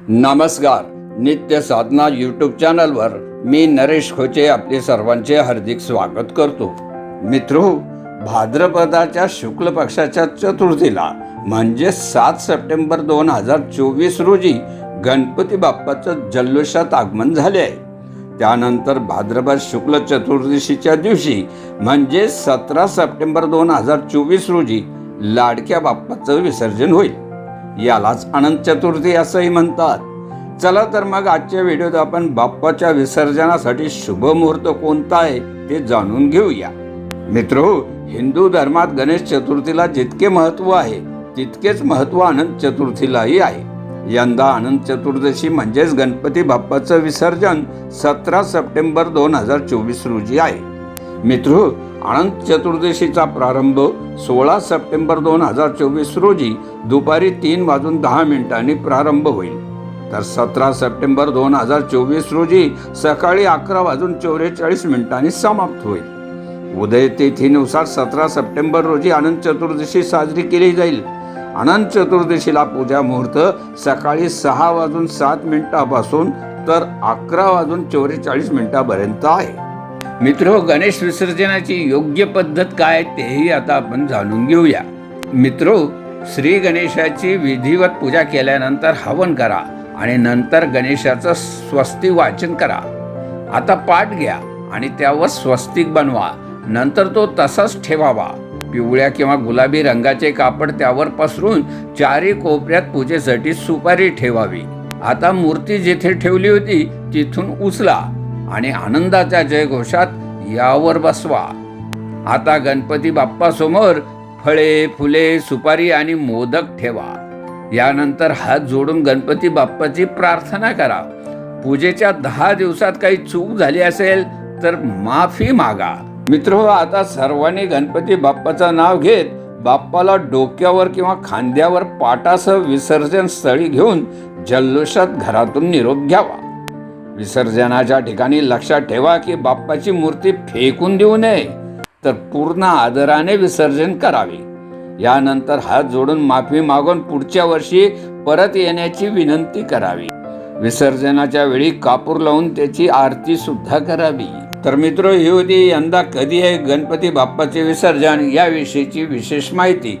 नमस्कार नित्य साधना यूट्यूब चॅनलवर मी नरेश खोचे आपले सर्वांचे हार्दिक स्वागत करतो. मित्रो भाद्रपदाच्या शुक्ल पक्षाच्या चतुर्थीला म्हणजे सात सप्टेंबर दोन हजार चोवीस रोजी गणपती बाप्पाचं जल्लोषात आगमन झाले आहे. त्यानंतर भाद्रपद शुक्ल चतुर्दशीच्या दिवशी म्हणजे सतरा सप्टेंबर दोन हजार चोवीस रोजी लाडक्या बाप्पाचं विसर्जन होईल. यालाच अनंत चतुर्थी असंही म्हणतात. चला तर मग आजच्या व्हिडिओत आपण बाप्पाच्या विसर्जनासाठी शुभ मुहूर्त कोणता आहे ते जाणून घेऊया. मित्रो हिंदू धर्मात गणेश चतुर्थीला जितके महत्त्व आहे तितकेच महत्त्व अनंत चतुर्थीलाही आहे. यंदा अनंत चतुर्दशी म्हणजेच गणपती बाप्पाचं विसर्जन सतरा सप्टेंबर दोन हजार चोवीस रोजी आहे. मित्र अनंत चतुर्दशीचा प्रारंभ सोळा सप्टेंबर दोन हजार चोवीस रोजी दुपारी तीन वाजून दहा मिनिटांनी प्रारंभ होईल. तर सतरा सप्टेंबर दोन हजार चोवीस रोजी सकाळी अकरा वाजून चौवेचाळीस मिनिटांनी समाप्त होईल. उदय तिथीनुसार सतरा सप्टेंबर रोजी अनंत चतुर्दशी साजरी केली जाईल. अनंत चतुर्दशीला पूजा मुहूर्त सकाळी सहा वाजून सात मिनिटापासून तर अकरा वाजून चौवेचाळीस मिनिटापर्यंत आहे. मित्र हो, गणेश विसर्जनाची योग्य पद्धत काय तेही आता आपण जाणून घेऊया. मित्रो हो, श्री गणेशाची विधिवत पूजा केल्यानंतर हवन करा आणि नंतर गणेशाचं स्वस्तिक वाचन करा. आता पाठ घ्या आणि त्यावर स्वस्तिक बनवा. नंतर तो तसाच ठेवावा. पिवळ्या किंवा गुलाबी रंगाचे कापड त्यावर पसरून चारी कोपऱ्यात पूजेसाठी सुपारी ठेवावी. आता मूर्ती जिथे ठेवली होती तिथून उचला. आणि आनंदाच्या जयघोषात यावर बसवा. आता गणपती बाप्पा समोर फळे फुले सुपारी आणि मोदक ठेवा. यानंतर हात जोडून गणपती बाप्पाची प्रार्थना करा. पूजेच्या दहा दिवसात काही चूक झाली असेल तर माफी मागा. मित्र आता सर्वांनी गणपती बाप्पाचं नाव घेत बाप्पाला डोक्यावर किंवा खांद्यावर पाटासह विसर्जन स्थळी घेऊन जल्लोषात घरातून निरोप घ्यावा. विसर्जनाच्या ठिकाणी लक्षात ठेवा की बाप्पाची मूर्ती फेकून देऊ नये तर पूर्ण आदराने विसर्जन करावे. यानंतर हात जोडून माफी मागून पुढच्या वर्षी परत येण्याची विनंती करावी. विसर्जनाच्या वेळी कापूर लावून त्याची आरती सुद्धा करावी. तर मित्र ही होती यंदा कधी आहे गणपती बाप्पाचे विसर्जन? याविषयीची विशेष माहिती.